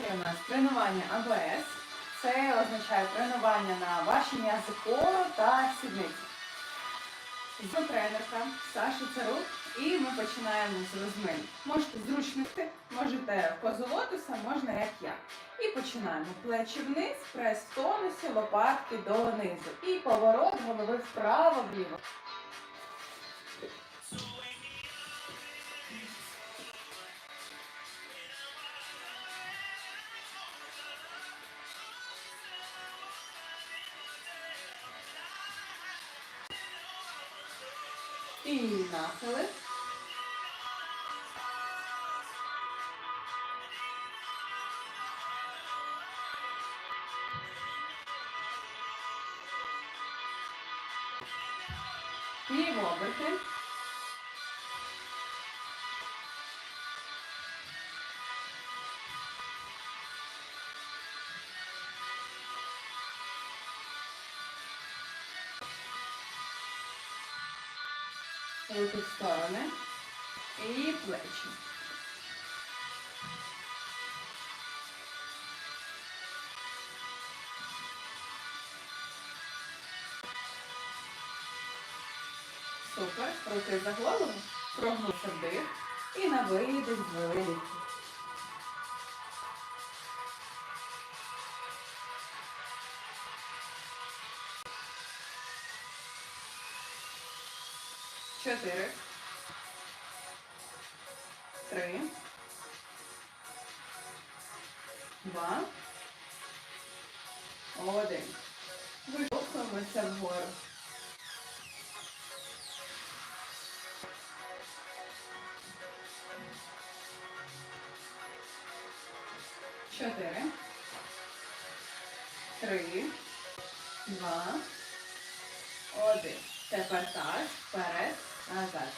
Потім у нас тренування АБС. Це означає тренування на м'язи кору та сідниці. З тренерка Саша Царук. І ми починаємо з розмин. Можете зручно йти, можете лотоса, можна як я. І починаємо. Плечі вниз, прес в тонусі, лопатки донизу. І поворот голови вправо-вліво. not fill it. Be able to. в тут сторони і плечі. Супер, руки за голову, прогнувся вдих і на виїду з голову. 4, 3, 2, 1. Виштовхуємося вгору. Чотири. Три. Два. Один. Тепер так. Вперед. Назад.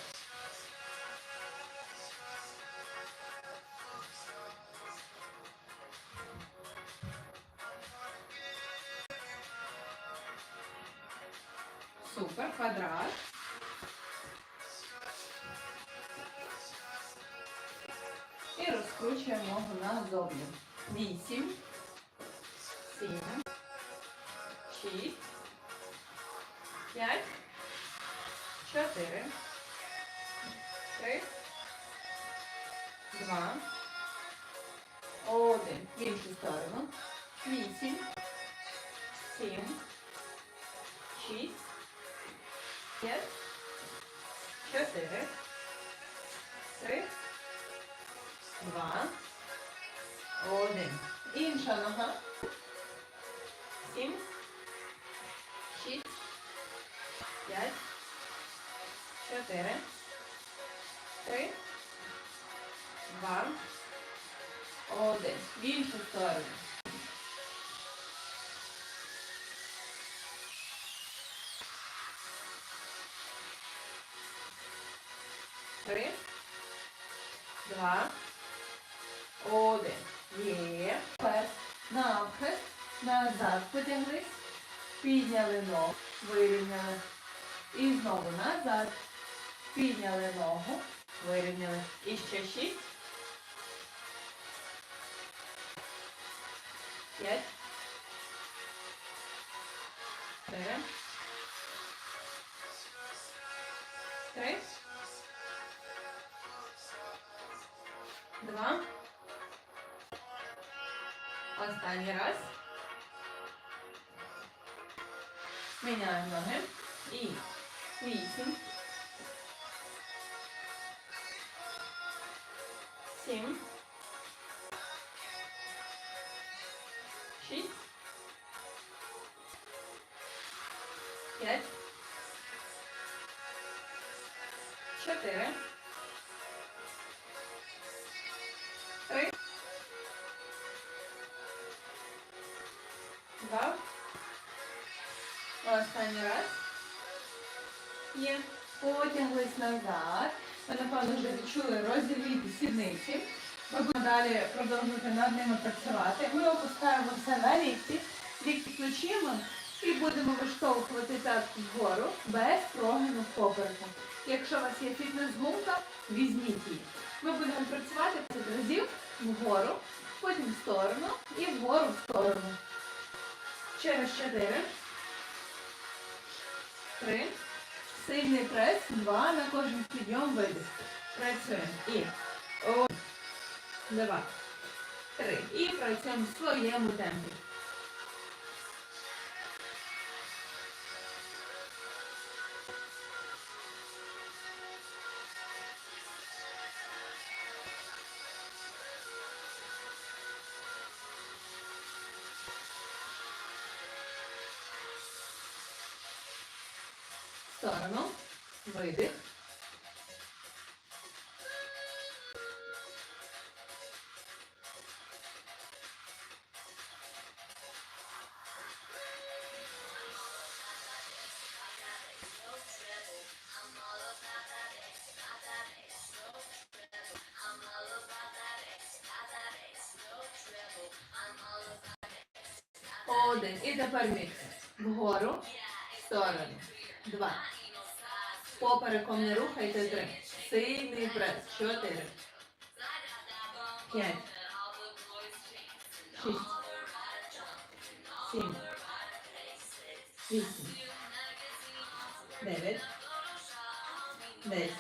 Супер. Квадрат. І розкручуємо ногу назовні. Вісім. Сім. Шість. П'ять. Чотири. Три. Два. Один. В іншу сторону. Вісім. Сім. Шість. П'ять. Чотири. Три. Два. Один. Інша нога. 4, 3, 2, 1. В іншу сторону. Три, два, один. Є. Тепер навхрест. Назад потягнись. Підняли ногу. Вирівняли. І знову назад. Підняли ногу. Вирівняли. І ще шість. П'ять. Чотири. Чотири. Три. Два. Останній раз. Є. Потяглись назад. Ви, напевно, вже відчули розірвіти сідниці. Будемо далі продовжувати над ними працювати. Ми опускаємо все на лікті, лікті плечима і будемо виштовхувати п'ятку вгору без прогину попереку. Якщо у вас є фітнес-гумка, візьміть її. Ми будемо працювати 5 разів вгору Потім в сторону і вгору в сторону. Через чотири. Три. Сильний прес. Два. На кожен підйом видих. Працюємо. І один, два, три. І працюємо в своєму темпі. Видих. Один. І тепер мікс. Вгору, в сторону. Два. Попереком не рухайте. Три. Сильний прес. Чотири. П'ять. Шість. Сім. Вісім. Дев'ять. Десять.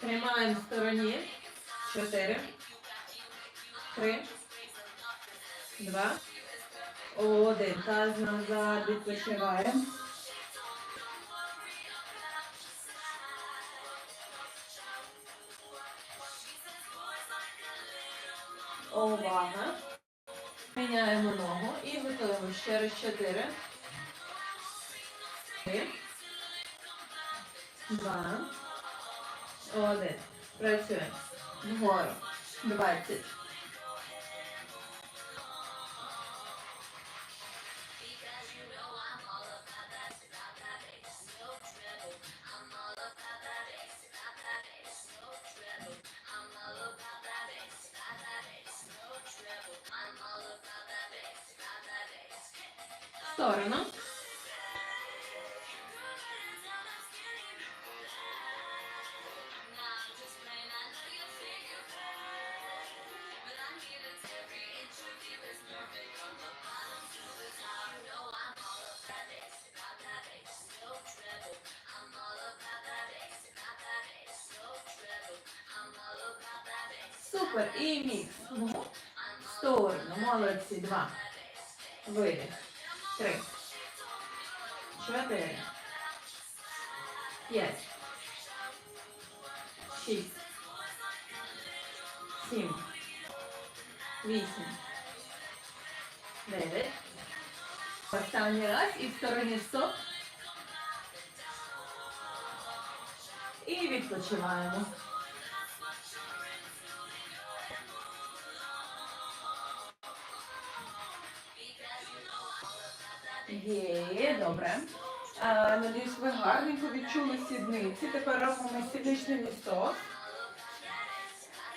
Тримаємо в стороні. Чотири. Три. Два. Один. Таз назад відпочиваємо. увага. Міняємо ногу і готуємо ще раз 4. 3, 2, 1. Працюємо. Вгору. 20. Супер. І мікс. В сторону. Молодці. Два. Видих. Три. Чотири. П'ять. Шість. Сім. Вісім. Дев'ять. Останній раз і в стороні стоп. І відпочиваємо. Є, добре. А, надіюсь, ви гарненько відчули сідниці. Тепер робимо сідничний місток.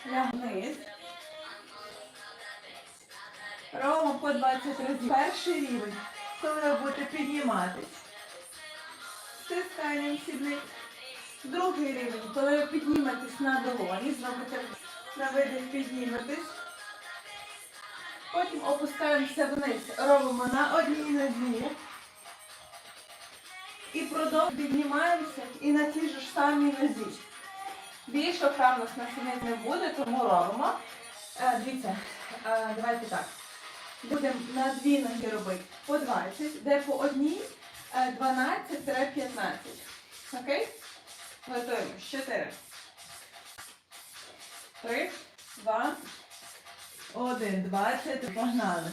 Вниз. Робимо по 20 разів. Перший рівень, коли ви будете підніматись. Стисканням сідниць. Другий рівень, коли ви підніметесь на долоні, зробите на видих підніметесь. Потім опускаємося вниз, робимо на одній нозі. І продовжуємо піднімаємося і на тій ж самій нозі. Більше вправ нас на сінець не буде, тому робимо. Е, дивіться, е, давайте так. Будемо на дві ноги робити по 20, де по одній е, 12-15. Окей? Готуємо. 4. 3, 2, один, двадцять, погнали.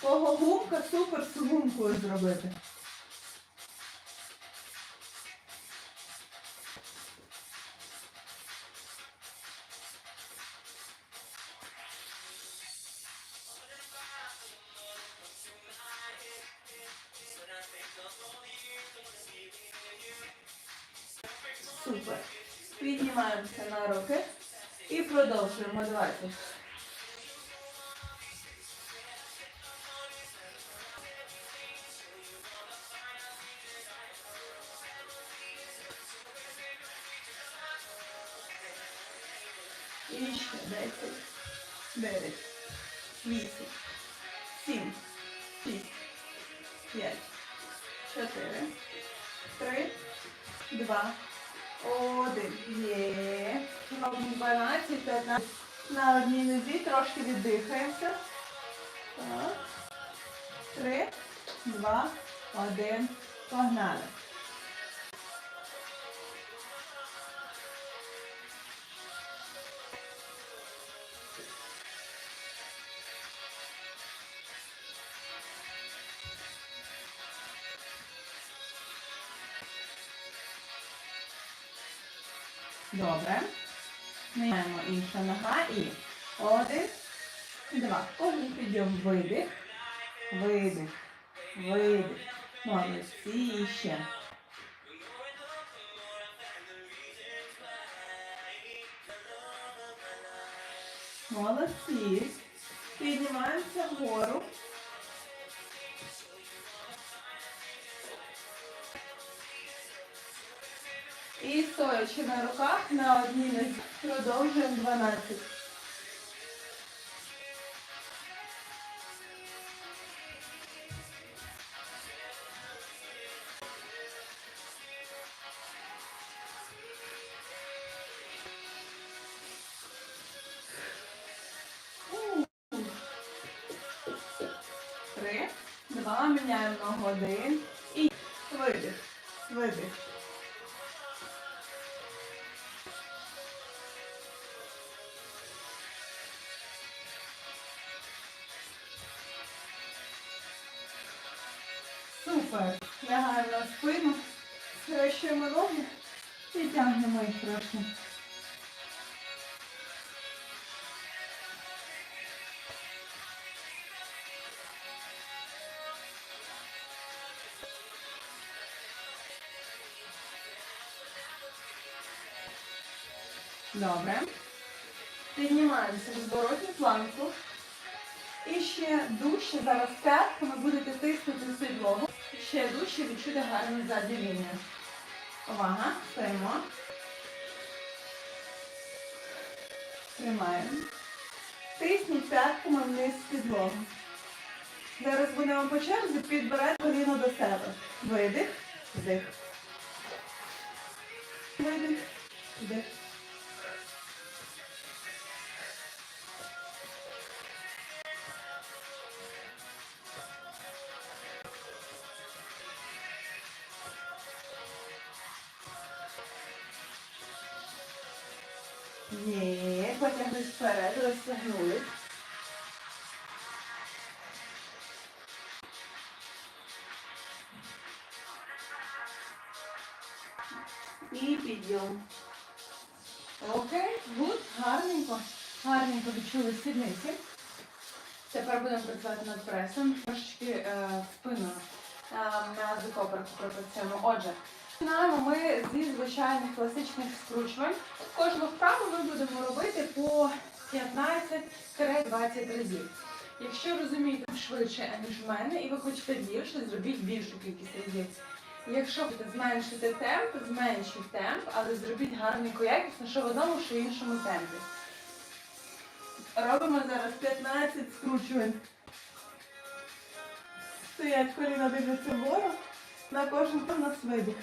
Кого гумка, супер з гумкою зробити. Супер. Піднімаємося на руки і продовжуємо. Давайте. І ще 10, 9, трошки віддихаємося. Так. Три, два, один. Погнали. Добре. Міняємо інша нога і один, два. Кожен підйом видих, видих, видих. Молодці ще. Молодці. Піднімаємося вгору. І стоячи на руках на одній нозі, продовжуємо 12. Міняємо один і видих, видих. Супер. Лягаємо на спину, схрещуємо ноги і тягнемо їх трошки. Добре. Піднімаємося в зворотню планку. І ще дужче, зараз п'ятками будете тиснути в підлогу. Ще дужче відчути гарну задню лінію. Увага, стоїмо. Тримаємо. Тисніть п'ятками вниз підлогу. Зараз будемо по черзі підбирати коліно до себе. Видих, вдих. Видих, вдих. І підйом. Окей, гуд, гарненько. Гарненько відчули сідниці. Тепер будемо працювати над пресом. Трошечки е, спину е, м'язи копорку пропрацюємо. Отже, починаємо ми зі звичайних класичних скручувань. Кожну вправу ми будемо робити по 15-20 разів. Якщо розумієте швидше, ніж в мене, і ви хочете більше, зробіть більшу кількість разів. Якщо зменшити темп, зменшіть темп, але зробіть гарненько якісно, що в одному, що в іншому темпі. Робимо зараз 15 скручувань. Стоять коліна дивляться вгору. На кожен у нас видих.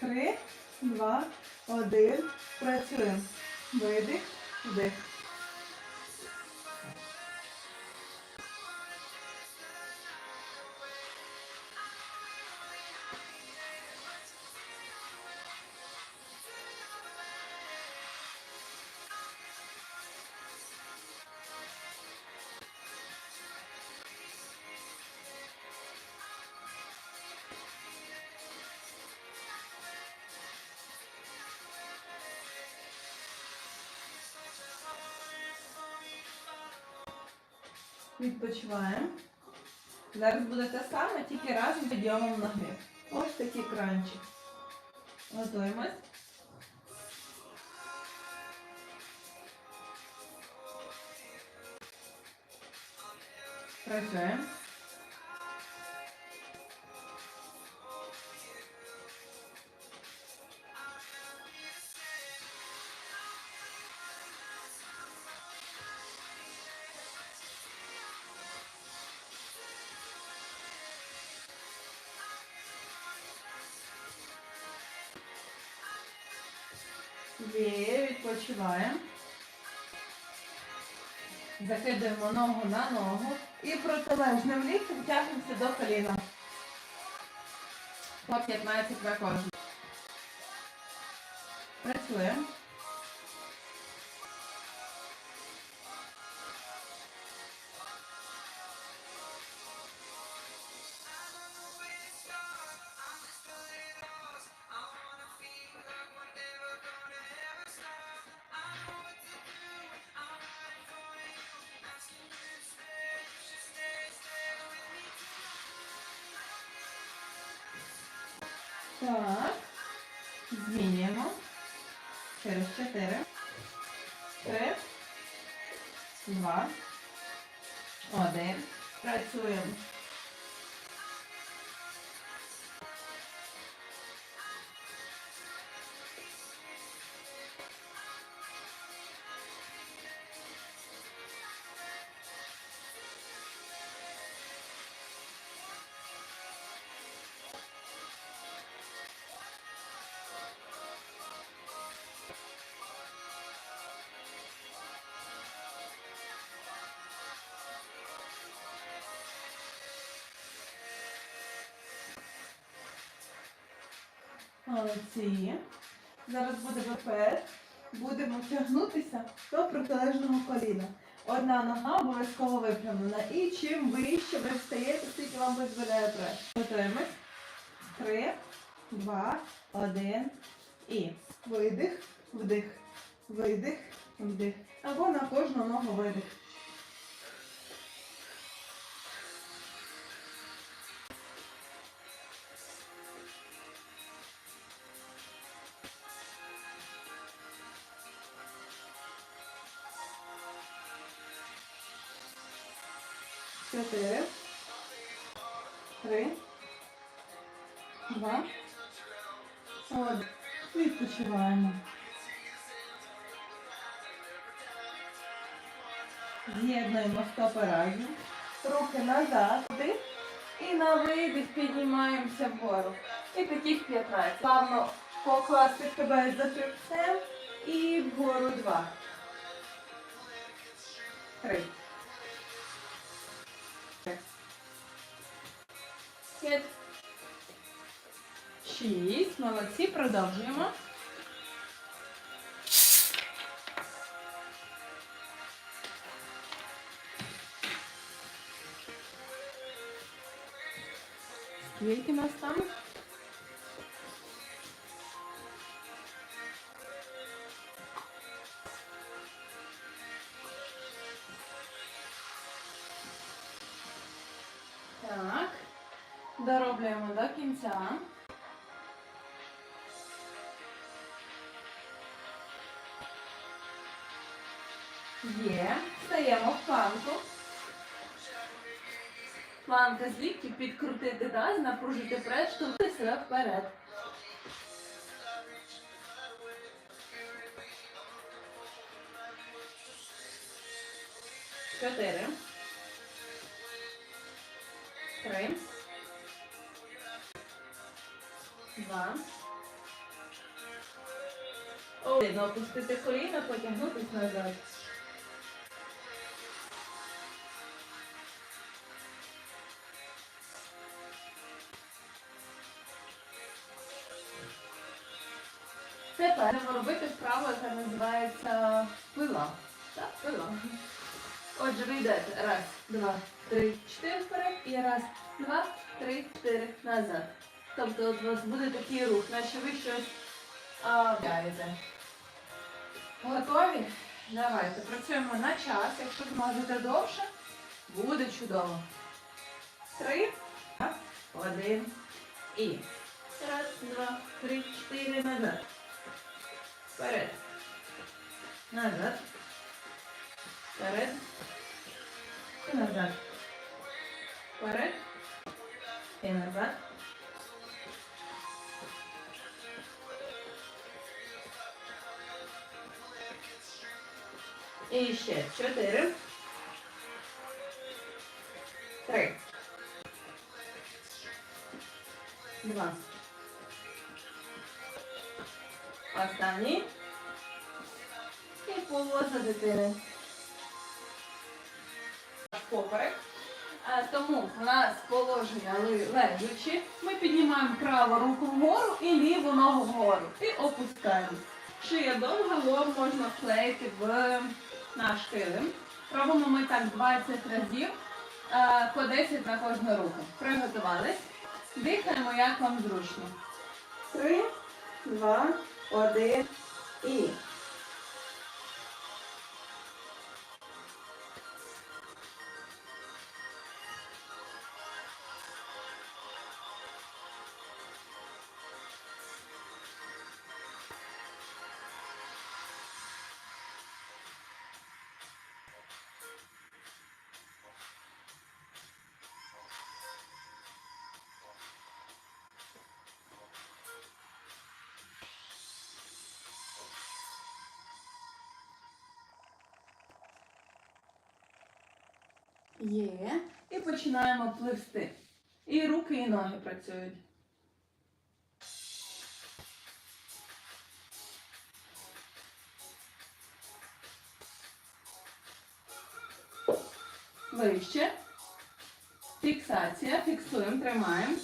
Три, два, один. Працюємо. Видих, вдих. Відпочиваємо. Зараз буде те саме, тільки разом підйомом ноги. Ось такий кранчик. Готуємось. Працюємо. Є, відпочиваємо. Закидуємо ногу на ногу і протилежним ліктем тягнемося до коліна. По 15 на кожен. Працюємо. Так. Змінюємо. Через 4. 3. 2. 1. Працюємо. Молодці. Зараз буде вперед. Будемо тягнутися до протилежного коліна. Одна нога обов'язково випрямлена. І чим вище ви встаєте, стільки вам дозволяє прес. Готуємось. Три, два, один. І видих, вдих, видих, вдих. Або на кожну ногу видих. Чотири. Три. Два. Один. Відпочиваємо. З'єднуємо стопи разом. Руки назад. Вдих. І на видих піднімаємося вгору. І таких 15. Плавно покласти тебе за хребцем і вгору два. Три. П'ять. Шість. Молодці. Продовжуємо. Скільки нас там? Кінця. Є. Стаємо в планку. Планка з підкрутити таз, напружити прес, штовхнути себе вперед. Чотири. Три. Два. Один. Опустити коліна, потягнутись назад. Тепер робити вправу, яка називається пила. Так, пила. Отже, ви йдете. Раз, два, три, чотири вперед. І раз, два, три, чотири назад. Тобто от у вас буде такий рух, наче ви щось а. Готові? Давайте працюємо на час. Якщо зможете довше, буде чудово. Три, один і. Раз, два, три, чотири назад. Вперед. Назад. Вперед. І назад. Вперед. І назад. І ще чотири. Три. Два. Останній. поза дитини. Поперек. Е, Тому в нас положення лежачи. Ми піднімаємо праву руку вгору і ліву ногу вгору. І опускаємо. Шия довга, лоб можна вклеїти в наш килим. Робимо ми так 20 разів, е, по 10 на кожну руку. Приготувались. Дихаємо, як вам зручно. Три, два, один і. Є. І починаємо пливсти. І руки, і ноги працюють. Вище. Фіксація. Фіксуємо, тримаємо.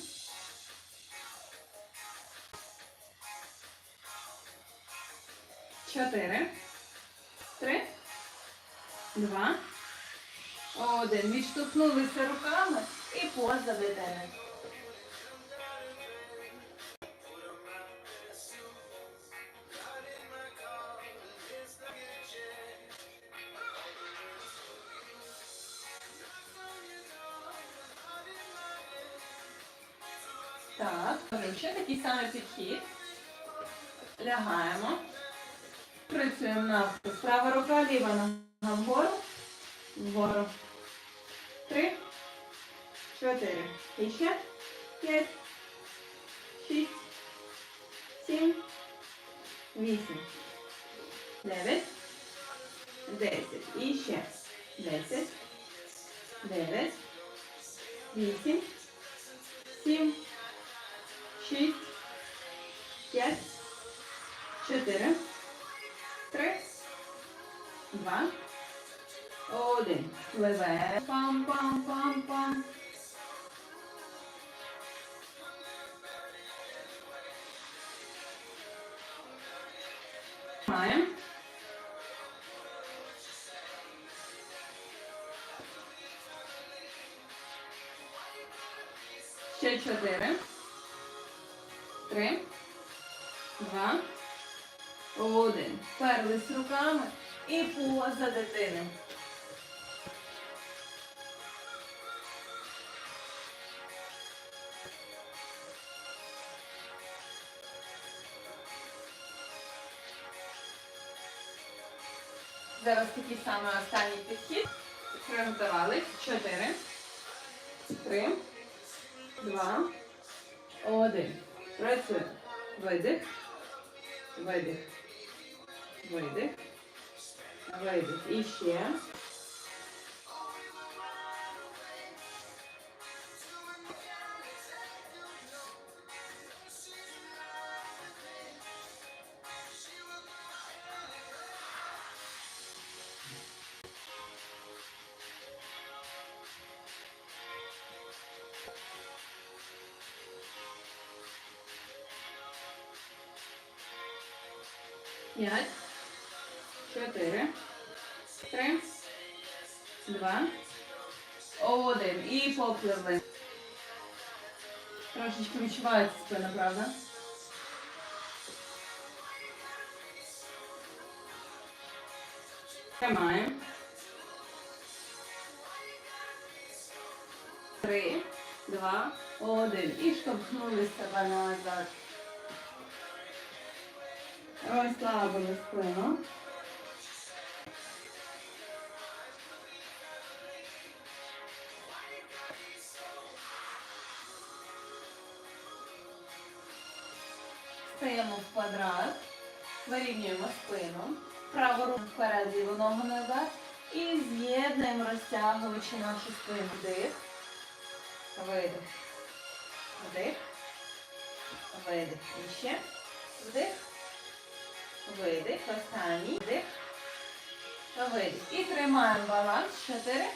Один. Руками і поза дитини. Так, ще такий самий підхід. Лягаємо. Працюємо навпіл. Права рука, ліва нога вгору. Вгору. Чотири. І ще. П'ять. Шість. Сім. Вісім. Дев'ять. Десять. І ще. Десять. Дев'ять. Вісім. Сім. Шість. П'ять. Чотири. Три. Два. Один. Пливе. Пам-пам-пам-пам. Маємо. Ще чотири. Три. Два. Один. Перлись руками і поза дитини. Зараз такий самий останній підхід. Приготувались. Чотири. Три. Два. Один. Працюємо. Видих. Видих. Видих. Видих. І ще. І попливли. Трошечки відчувається спина, правда? Тримаємо. Три, два, один. І штовхнули себе назад. Розслабили спину. Квадрат, вирівнюємо спину, праву руку вперед, ліву ногу назад і з'єднуємо, розтягуючи нашу спину. Вдих, видих, вдих, видих. І ще вдих, видих, останній, вдих, Видих. І тримаємо баланс. Чотири.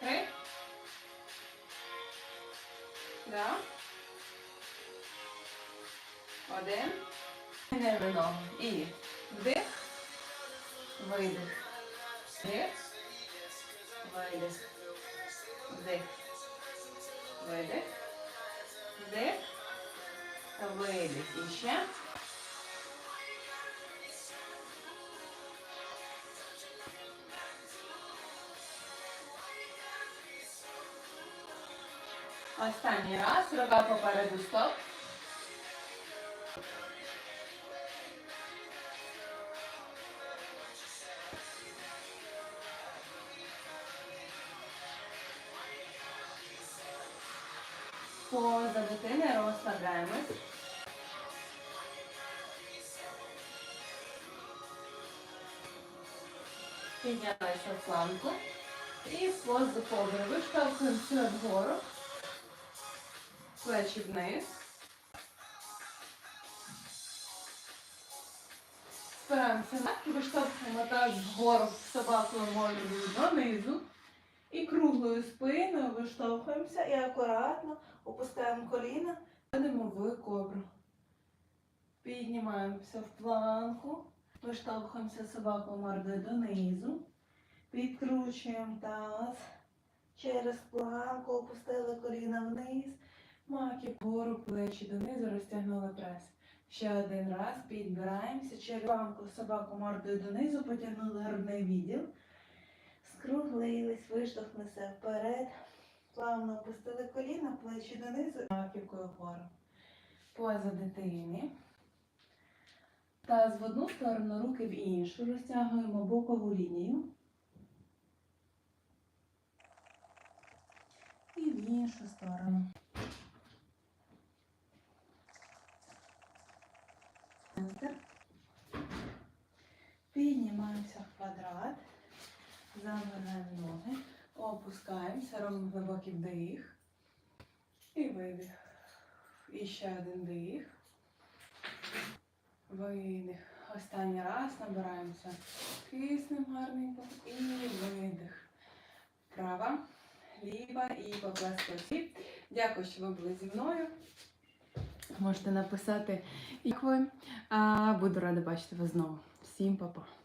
Три. Два. Один. Не вино. І вдих. Видих. Вдих. Видих. Вдих. Видих. Вдих. Видих. І ще. Останній раз. Рука попереду стоп. Розслабляємось. Піднялися в планку. І позу кобри. Виштовхуємося вгору. Плечі вниз. Спираємося на виштовхуємо так вгору собакою мордою донизу. І круглою спиною виштовхуємося і акуратно опускаємо коліна, входимо в кобру. Піднімаємося в планку, виштовхуємося собакою мордою донизу. Підкручуємо таз. Через планку опустили коліна вниз. Маки вгору, плечі донизу, розтягнули прес. Ще один раз підбираємося. Через планку собаку мордою донизу, потягнули грудний відділ. Скруглились, виштовхнулися вперед. Плавно опустили коліна, плечі донизу, маківкою вгору. Поза дитини. Таз в одну сторону, руки в іншу. Розтягуємо бокову лінію. І в іншу сторону. Центр. Піднімаємося в квадрат. Заминаємо ноги. Опускаємося, робимо глибокий вдих. І видих. І ще один дих. Видих. Останній раз набираємося киснем гарненько. І видих. Права, ліва і поплескали. Дякую, що ви були зі мною. Можете написати, як ви. Буду рада бачити вас знову. Всім па-па.